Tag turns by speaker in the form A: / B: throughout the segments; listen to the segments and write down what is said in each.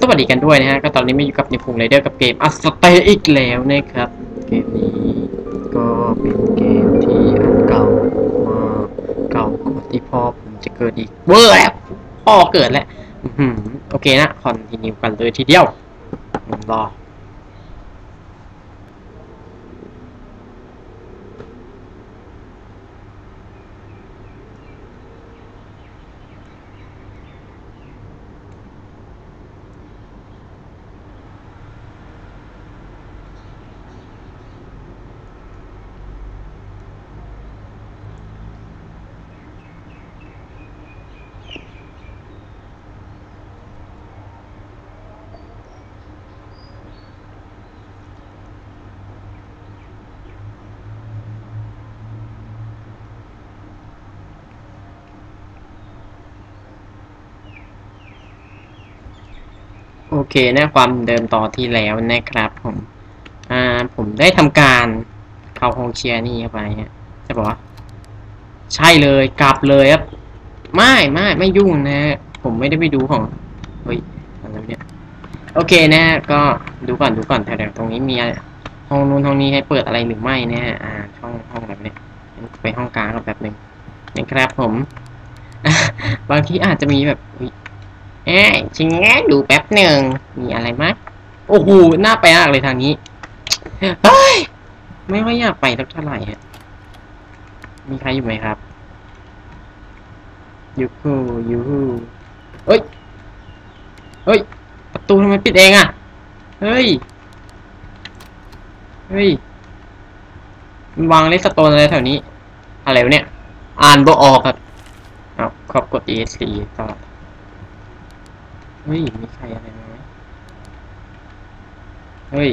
A: สวัสดีกันด้วยนะฮะ ก็ตอนนี้มาอยู่กับนิพุงไรเดอร์กับเกมอัสเตอีกแล้วนะครับ เกมนี้ก็เป็นเกมที่เก่ามากเก่ากว่าที่พ่อผมจะเกิดอีกเวอร์แล้วพ่อเกิดแล้วโอเคนะคอนติเนียกันเลยทีเดียวรอ โอเคนะความเดิมต่อที่แล้วนะครับผมอ่าผมได้ทำการเข้าห้องเชียนี่ไปฮะจะบอกว่าใช่เลยกลับเลยครับ ไม่ไม่ไม่ยุ่งนะฮะผมไม่ได้ไปดูของเฮ้ยอะไรเนี่ยโอเคนะก็ดูก่อนดูก่อนแถวๆตรงนี้มีอะไรห้องนู้นห้องนี้ให้เปิดอะไรหรือไม่นะอ่าห้องห้องแบบเนี้ยไปห้องกลางแบบหนึ่งนะครับผม บางทีอาจจะมีแบบ เอ๊ะชิงแงะดูแป๊บหนึ่งมีอะไรไหมโอ้โหน่าไปมากเลยทางนี้เฮ้ยไม่ค่อยอยากไปสักเท่าไหร่ฮะมีใครอยู่ไหมครับยูฮูยูฮูเอ้ยเฮ้ยประตูทำไมปิดเองอะเฮ้ยเฮ้ยมันวางเลสโตนอะไรแถวนี้ อะไรวะเนี่ย อ่านบ่ออกครับ เอาขอบกด ESC ต่อ เฮ้ย มีใครอะไรไหมเฮ้ย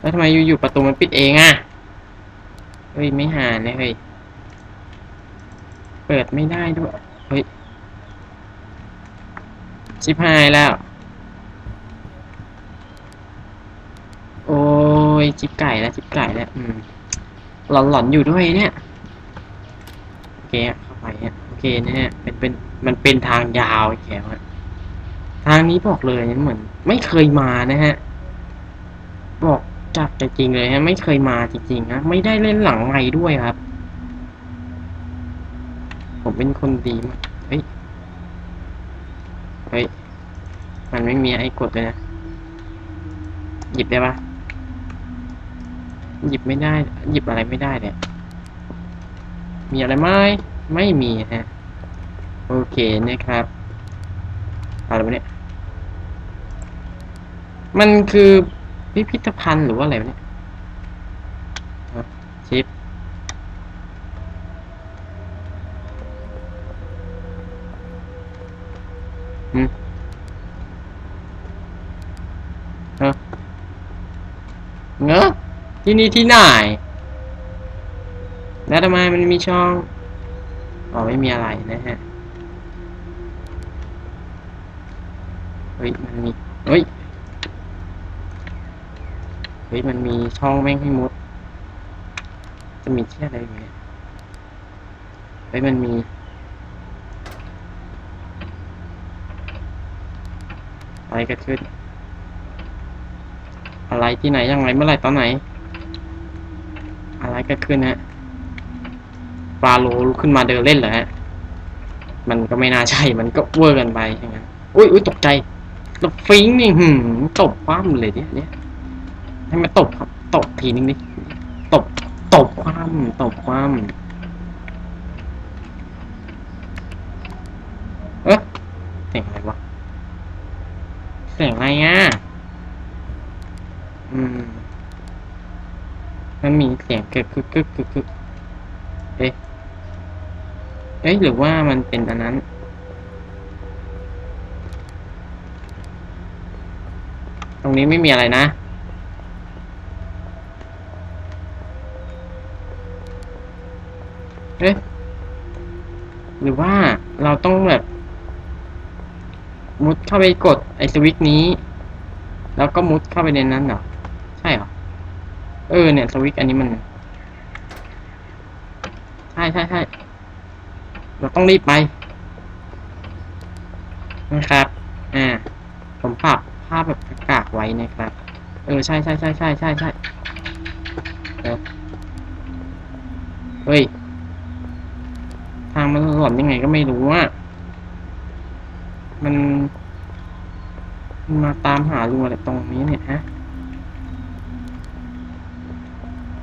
A: แล้วทำไมอยู่ๆประตูมันปิดเองอะเฮ้ย ไม่หาเนี่ยเฮ้ย เปิดไม่ได้ด้วย เฮ้ย ชิบหายแล้ว โอ้ยจิบไก่แล้วจิบไก่แล้ว อืม หลอนหลอนๆอยู่ด้วยเนี่ย โอเคเข้าไปเนี่ย โอเคนะฮะเป็นเป็น มันเป็นทางยาวแขวะ ทางนี้บอกเลยเหมือน ไม่เคยมานะฮะ บอกจากจจริงเลยฮะ ไม่เคยมาจริงๆนะไม่ได้เล่นหลังไม้ด้วยครับ ผมเป็นคนดีมากเฮ้ยเฮ้ยมันไม่มีไอ้กดเลยนะ หยิบได้ปะหยิบไม่ได้ หยิบอะไรไม่ได้เลยมีอะไรไหมไม่มีฮะ โอเคนะครับอะไรเนี่ย มันคือพิพิธภัณฑ์หรือว่าอะไรเนี่ยชิปอืมเออเงอะที่นี่ที่ไหนแล้วทำไมมันมีช่องอ๋อไม่มีอะไรนะฮะ เฮ้ย มันมี เฮ้ย ฮ้ยมันมีช่องแม่งให้มุด จะมีที่อะไรอยู่เนี่ยเฮ้ยมันมีอะไรเกิดขึ้น อะไรที่ไหนยังไงเมื่อไหร่ตอนไหน อะไรเกิดขึ้นฮะปลาโลลุกขึ้นมาเดินเล่นเหรอฮะ มันก็ไม่น่าใช่ มันก็เวอร์กันไปใช่ไหมอุ้ยอุ้ยตกใจแล้วฟิงนี่หืมตบคว่ำเลยเนี่ยเนี่ย ให้มันตบครับตบทีนึงดิตบตบคว่ำตบคว่ำเอ๊ะเสียงอะไรวะเสียงอะไรอะอืมมันมีเสียงกึกกึกกึกกึกกึกเอ๊ะเอ๊ะหรือว่ามันเป็นอันนั้นตรงนี้ไม่มีอะไรนะ อ๊ะหรือว่าเราต้องแบบ มุดเข้าไปกดไอสวิตนี้ แล้วก็มุดเข้าไปในนั้นเหรอ ใช่เหรอ เออเนี่ยสวิตช์อันนี้มัน ใช่ใช่ใช่เราต้องรีบไปนะครับ อ่าปรับภาพแบบกากไว้นะครับ เออ ใช่ใช่ใช่ใช่ใช่ใช่เออเฮ้ย อนยังไงก็ไม่รู้อะมันมาตามหาลุงอะไรตรงนี้เนี่ยฮะ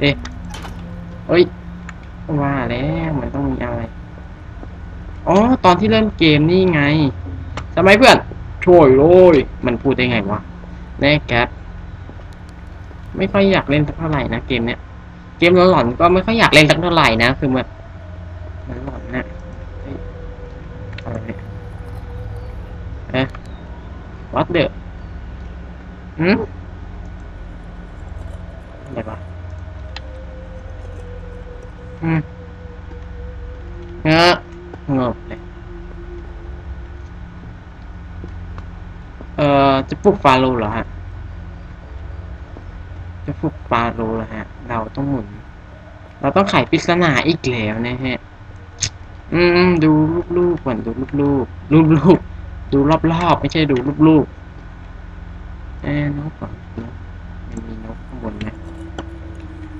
A: เอ๊ะเอ้ย ว่าแล้วมันต้องมีอะไร อ๋อ ตอนที่เริ่มเกมนี่ไงทำไมเพื่อน ช่วยโอ้ยมันพูดได้ไงวะ แน่แก๊ปไม่ค่อยอยากเล่นสักเท่าไหร่นะเกมเนี้ย เกมหลอนๆก็ไม่ค่อยอยากเล่นสักเท่าไหร่นะ คือแบบมันหลอนนะเฮ้ยอะไรเนี่ยเอ๊ะ what the หืมอะไรวะอืมเงอะงบเลยเอ่อ จะปลุกฟาโรห์เหรอฮะ จะปลุกฟาโรห์เหรอฮะ เราต้องหมุน เราต้องไขปริศนาอีกแล้วนะฮะ อืม ดูรูปๆก่อนดูรูปๆรูปๆ ดูรอบๆไม่ใช่ดูรูปๆเอ้นกก่อนนกมันมีนกข้างบนไหม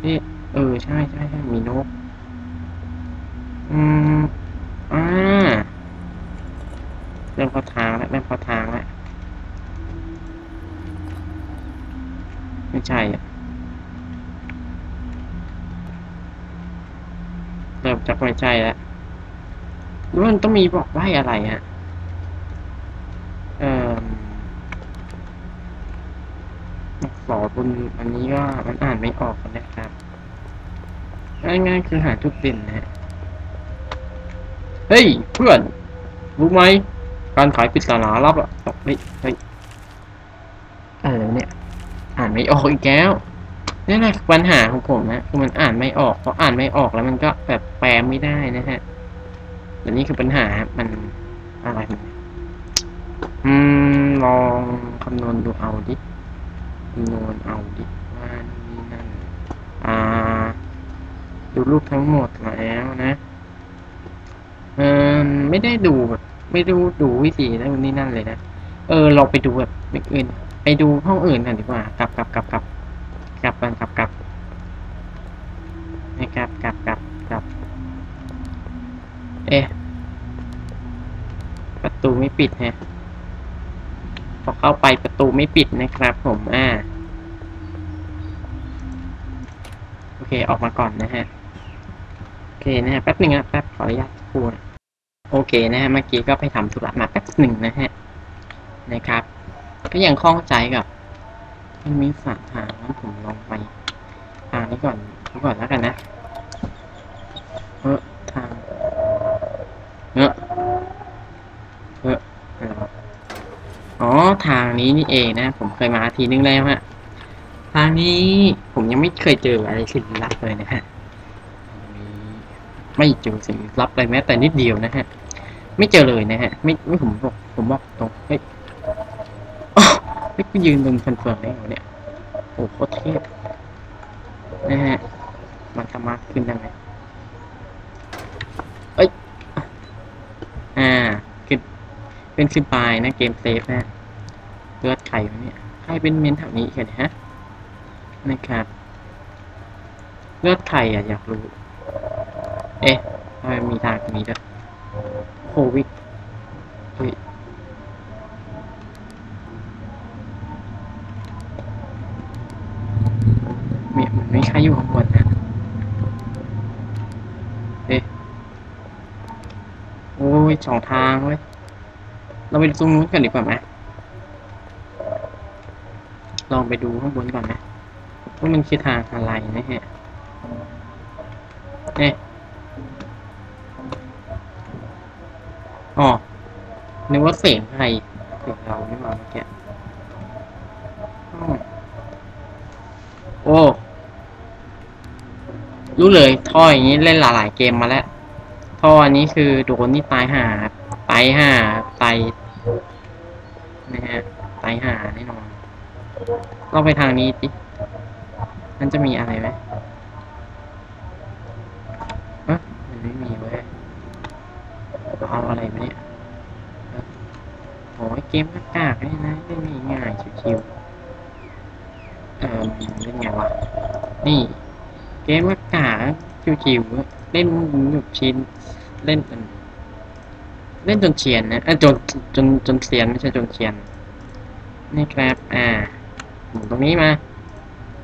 A: เอ๊ะเออใช่ใช่ใช่มีนก อืมอ่าเริ่มเข้าทางแล้วเริ่มเข้าทางแล้วไม่ใช่อะเริ่มจากไม่ใช่แล้วรือมันต้องมีบอกใบ้อะไรฮะ เอ่อ อักษรบนอันนี้ก็มันอ่านไม่ออกนะครับง่ายๆคือหาจุดเด่นนะเฮ้ยเพื่อน รู้ไหม การขายปริศนาลับอะเฮ้ยเฮ้ยอะไรเนี่ย อ่านไม่ออกอีกแล้วนี่แหละปัญหาของผมนะคือมันอ่านไม่ออกเพออ่านไม่ออกแล้วมันก็แบบแปลไม่ได้นะฮะแต่นี่คือปัญหามันอะไรมันอืมลองคำนวณดูเอาดิ คำนเอาดิว่านี่นั่นอ่า ดูรูปทั้งหมดแล้วนะเออไม่ได้ดูแบบไม่ดูดูวิธีแล้วนี่นั่นเลยนะเออ เราไปดูแบบอื่น ไปดูห้องอื่นกันดีกว่ากลับกลับกลับกลับกลับกันกลับกลับไม่กลับกลับกลับกลับเอ๊ะประตูไม่ปิดฮะ พอเข้าไปประตูไม่ปิดนะครับผมอ่าโอเคออกมาก่อนนะฮะโอเคนะฮะแป๊บหนึ่งนะแป๊บขออนุญาตพูดโอเคนะฮะเมื่อกี้ก็ไปทำธุระมาแป๊บหนึ่งนะฮะนะครับ ก็ยังคล่องใจกับมันมีสามทางนั้นผมลองไปทางนี้ก่อนดูก่อนแล้วกันนะเอออเอออะไรวะอ๋อ ทางนี้นี่เองนะ ผมเคยมาทีนึงแล้วฮะ ทางนี้ผมยังไม่เคยเจออะไรสิ่งลับเลยนะฮะ ไม่เจอสิ่งลับเลยแม้แต่นิดเดียวนะฮะ ไม่เจอเลยนะฮะ ไม่ไม่ผมบอกผมบอกตรง เฮ้ยอ้าวเฮ้ยกูยืนบนคอนเฟิร์มได้เหรอเนี่ย โอ้โหโคตรเทพนะฮะ มันสามารถขึ้นได้ไหมเอ้ย อ่า ขึ้นเป็นขึ้นไปนะ เกมเซฟนะ เลือดไข่เนี่ยใครเป็นเมนแถวนี้กันฮะนะครับเลือดไข่อะอยากรู้ เอ๊ะทำไมมีทางตรงนี้ด้วยโควิดเฮ้ยมีมันไม่ใช่อยู่ข้างบนนะเอ๊ะโอ้ยสองทางเว้ยเราไปตรงนู้นกันดีกว่าไหม องไปดูข้างบนก่อนนะว่ามันคือทางอะไรนะฮะเอ๊ะอ๋อนึกว่าเสียงใครเสียงเราไม่มาเมื่อกี้โอ้รู้เลยท่ออย่างนี้เล่นหลายๆเกมมาแล้วท่ออันนี้คือโดนนี่ตายห่าตายห่าตายนะฮะตายห่าแน่นอน เราไปทางนี้ดิมันจะมีอะไรไหมเอ๊ะมันไม่มีเว้ยเอาอะไรมาเนี่ยโอ้ยเกมกากๆเนี่ยนะเล่นง่ายๆชิวๆเออเล่นไงวะ นี่ เกมกากๆชิวๆเล่นแบบชินเล่นจนเล่นจนเฉียนนะเออจนจนจนเสียนไม่ใช่จนเฉียนนี่ครับ อ่า หมุนตรงนี้มา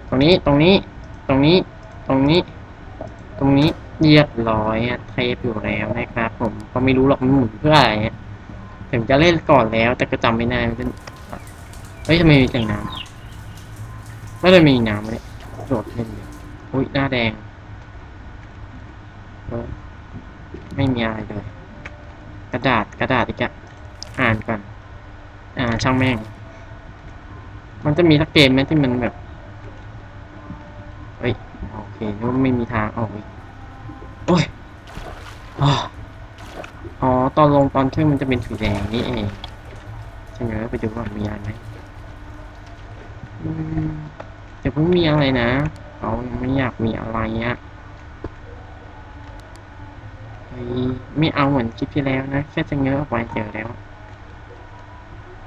A: ตรงนี้ตรงนี้ ตรงนี้ ตรงนี้ ตรงนี้เรียบร้อยเทปอยู่แล้วนะครับผมก็ไม่รู้หรอกมันหมุนเพื่ออะไรถึงจะเล่นก่อนแล้ว แต่ก็จำไม่ได้มันเป็นเฮ้ยทำไมมีแต่งน้ำไม่ได้มีน้ำเลยโดดเล่นเลยอุ้ยหน้าแดงไม่มีอะไรเลย กระดาษกระดาษอีกอะอ่านก่อน อ่าช่างแม่ง มันจะมีสักเกมไหมที่มันแบบ เฮ้ย โอเคนึกว่าไม่มีทางออกอีกโอ้ยอ๋ออตอนลงตอนขึ้นมันจะเป็นสีแดงนี่เองใช่ไหมไปดูว่ามีอะไรไหมอืมแต่เพิ่งมีอะไรนะเขาไม่อยากมีอะไรอะเฮ้ยไม่เอาเหมือนคลิปที่แล้วนะ แค่จะเงื้อออกไปเจอแล้ว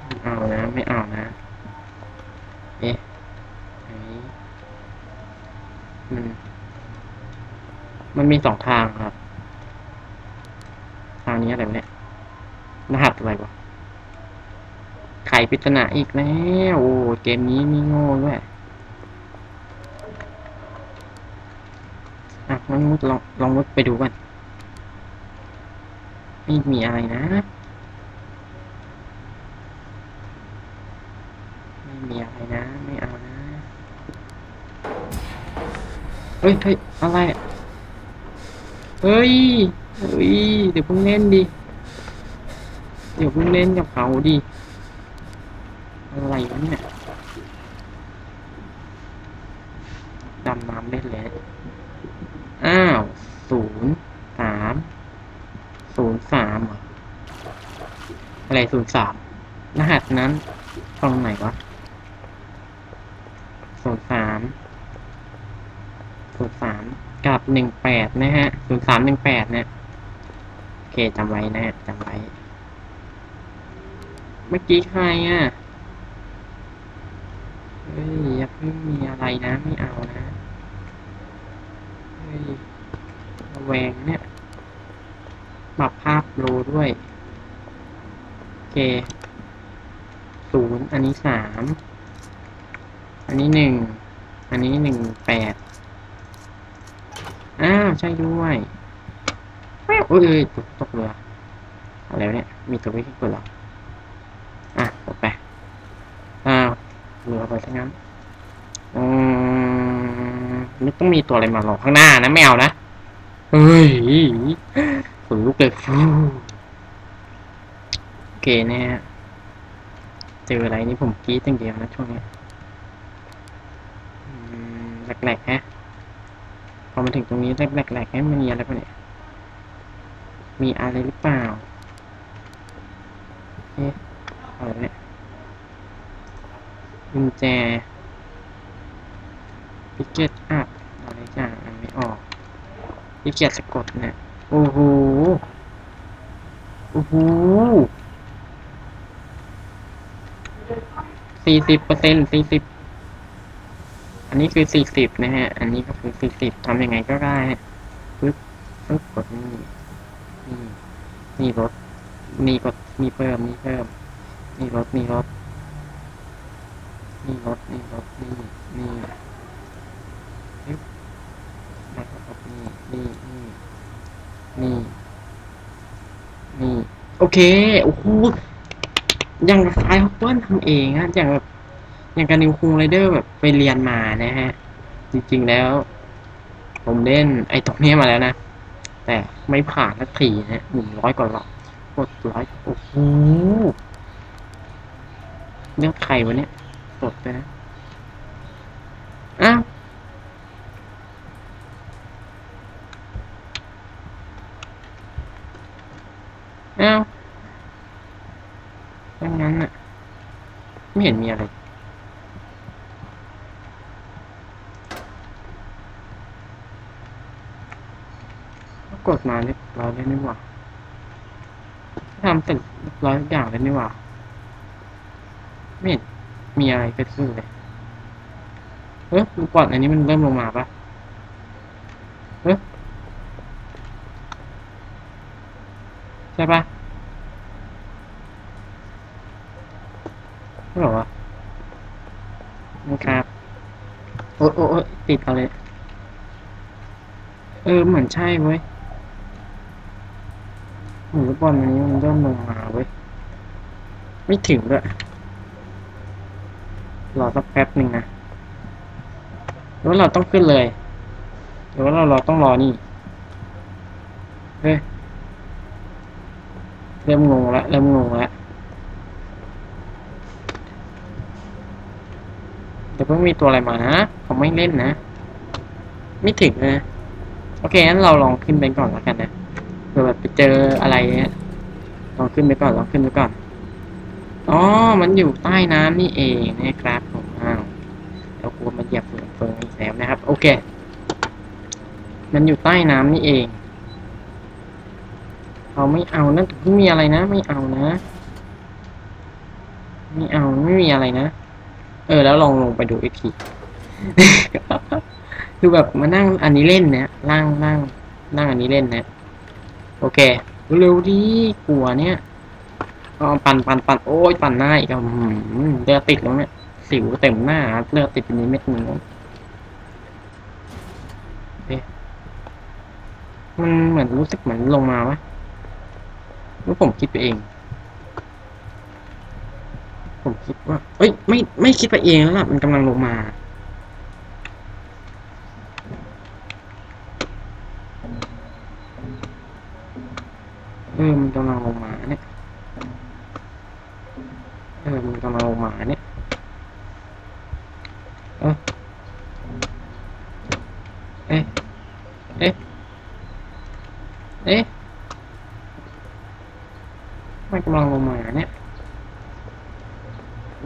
A: ไม่เอานะ ไม่เอานะ เอ๊ะเฮ้ยมันมันมีสองทางครับ ทางนี้อะไรเนี่ยรหัสอะไรวะไขปริศนาอีกแล้วโอ้เกมนี้มีโง่ด้วยอะงั้นมุดลองลองมุดไปดูกันไม่มีอะไรนะ ไม่มีอะไรนะ ไม่เอานะ เฮ้ยเฮ้ยอะไรอะเฮ้ยเฮ้ยเดี๋ยวเพิ่งเล่นดิเดี๋ยวเพิ่งเล่นกับเขาดิอะไรวะเนี่ยดำน้ำเล่นแล้วอ้าวศูนย์สามศูนย์สามเหรออะไรศูนย์สามรหัสนั้นตรงไหนวะ ศูนย์สาม ศูนย์สาม กับหนึ่งแปดนะฮะศูนย์สามหนึ่งแปดเนี่ยโอเคจำไว้นะฮะจำไว้ เมื่อกี้ใครอะเฮ้ยย่าเพิ่มีอะไรนะไม่เอานะเฮ้ยระแวงเนี่ยปรับภาพโลด้วยโอเคศูนย์อันนี้สามอันนี้หนึ่งอันนี้หนึ่งแปด อ้าวใช่ด้วยแม่โอ้ยเอ้ยตกตกเรืออะไรวะเนี่ย มีตัวไม่ขึ้นตัวหรออะตกไปอ้าวเรือไปซะงั้นอืมนึกต้องมีตัวอะไรมาหลอกข้างหน้านะไม่เอานะเฮ้ยขนลุกเลยฟูโอเคเนี่ยฮะเจออะไรนี่ผมกรี๊ดอย่างเดียวนะช่วงนี้อืมแหลกๆฮะ พอมาถึงตรงนี้แหลกๆฮะมันมีอะไรปะเนี่ย มีอะไรหรือเปล่าเอ๊ะอะไรเนี่ยกุญแจพิกเก็ตอัพอะไรอย่างอ่านไม่ออกพิกเก็ตสะกดเนี่ยโอ้โหโอ้โหสี่สิบเปอร์เซ็นต์สี่สิบ อันนี้คือสี่สิบนะฮะ อันนี้ก็คือสี่สิบทำยังไงก็ได้ฮะปึ๊บปึ๊บกดนี่นี่นี่ลดนี่กดนี่เพิ่มนี่เพิ่มนี่ลดนี่ลดนี่ลดนี่ลดนี่นี่ปึ๊บแล้วก็กดนี่นี่นี่นี่นี่โอเคโอ้โหอย่างไฟล์ฮอปเปิลทำเองอะอย่างแบบ อย่างกับนิวคูงไรเดอร์แบบไปเรียนมานะฮะ จริงๆแล้ว ผมเล่นไอ้ตรงนี้มาแล้วนะ แต่ไม่ผ่านสักทีนะหนึ่งร้อยกว่าหลอกกดร้อยโอ้โหเลือกใครวะเนี่ยสดไปนะอ้าวอ้าวดังนั้นอะไม่เห็นมีอะไร กดมาเรียบร้อยแล้วนี่หว่าทำเสร็จเรียบร้อยอย่างแล้วนี่หว่าไม่เห็นมีอะไรเกิดขึ้นเลยเออดูก่อนอันนี้มันเริ่มลงมาปะเออใช่ปะไม่หรอวะนะครับโอ้โอ้โอ้ติดเอาเลย เออ เหมือนใช่เว้ย หนูบอลอันนี้มันเริ่มลงมาเว้ย ไม่ถึงด้วยรอสักแป๊บหนึ่งนะหรือว่าเราต้องขึ้นเลยหรือว่าเราเราต้องรอนี่ เฮ้ย เริ่มงงล้วเริ่มงงล้วเดี๋ยวเพิ่งมีตัวอะไรมานะผมไม่เล่นนะ ไม่ถึงนะ โอเคงั้นเราลองขึ้นไปก่อนแล้วกันนะ เผื่อแบบไปเจออะไรเนี่ยลองขึ้นไปก่อนลองขึ้นไปก่อนอ๋อ มันอยู่ใต้น้ำนี่เองนะครับผมอ้าวเรากลัวมันเหยียบเฟืองเฟืองอีกแล้วนะครับ โอเค มันอยู่ใต้น้ำนี่เองเราไม่เอานะไม่มีอะไรนะ ไม่เอานะ ไม่เอาไม่มีอะไรนะ เออ แล้วลองลงไปดูอีกทีคือแบบมานั่งอันนี้เล่นเนี่ยนั่งนั่งนั่งอันนี้เล่นนะ โอเค เร็วดีกลัวเนี่ยปั่นปั่นปั่นโอ้ยปั่นหน้าอีกอะเลือดติดแล้วเนี่ยสิวเต็มหน้าเลือดติดเป็นนิดเม็ดหนึงเอ๊ะมันเหมือนรู้สึกเหมือนลงมาวะหรือผมคิดไปเอง ผมคิดว่า เอ้ย ไม่ ไม่คิดไปเองแล้วล่ะ มันกำลังลงมา ออมันกำลังลงมาเนี่ยเออมันกำลังลงมาเนี่ยเออเอ๊ะเอ๊ะเอ๊ะมันกำลังลงมาเนี่ย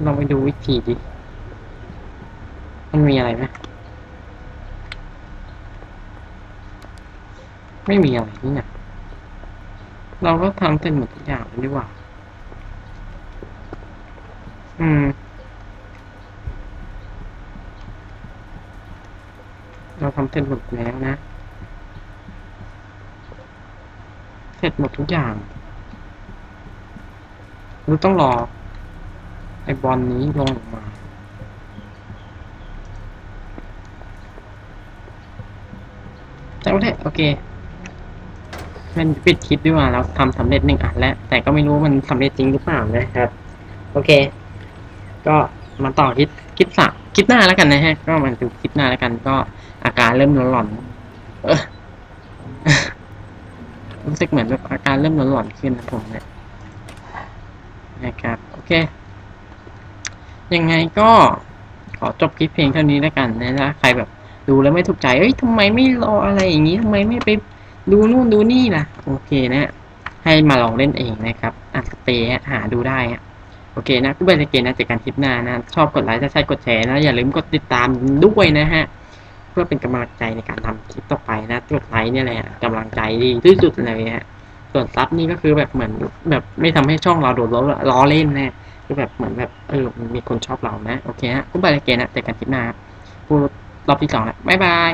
A: ลองไปดูวิธีดิมันมีอะไรไหมไม่มีอะไรนี่นะ เราก็ทำเต็มหมดทุกอย่างเลยดีกว่า อืม เราทำเสร็จหมดแล้วนะ เสร็จหมดทุกอย่างเราต้องรอ ไอบอลนี้ลงมา แต่ว่าโอเค มันปิดคลิปดีกว่าแล้วทำสำเร็จหนึ่งอันแล้ว แต่ก็ไม่รู้มันสำเร็จจริงหรือเปล่านะครับ โอเค ก็มาต่อคลิปคลิปสักคลิปหน้าแล้วกันนะฮะ ก็มาดูคลิปหน้าแล้วกัน ก็อาการเริ่มหลอนๆเออรู้สึกเหมือนแบบอาการเริ่มหลอนๆขึ้นนะผมเนี่ยนะครับ โอเค ยังไงก็ขอจบคลิปเพลงเท่านี้แล้วกันนะถ้าใครแบบดูแล้วไม่ถูกใจ เอ้ยทำไมไม่รออะไรอย่างนี้ทำไมไม่ไป ดูนู่นดูนี่ล่ะโอเคนะ ให้มาลองเล่นเองนะครับอัดเตะหาดูได้ฮะโอเคนะกูเบอร์เกนนะเจอกันคลิปหน้านะ ชอบกดไลค์ถ้าใช่กดแชร์นะ อย่าลืมกดติดตามด้วยนะฮะ เพื่อเป็นกำลังใจในการทำคลิปต่อไปนะกดไลค์เนี่ยแหละกำลังใจดีที่สุดเลยฮะส่วนซับนี่ก็คือแบบเหมือนแบบไม่ทำให้ช่องเราโดดล้อล้อเล่นนะคือแบบเหมือนแบบเออมีคนชอบเรานะ โอเคฮะกูเบอร์เกนนะเจอกันคลิปหน้าพูดรอบที่สองแล้วบ๊ายบาย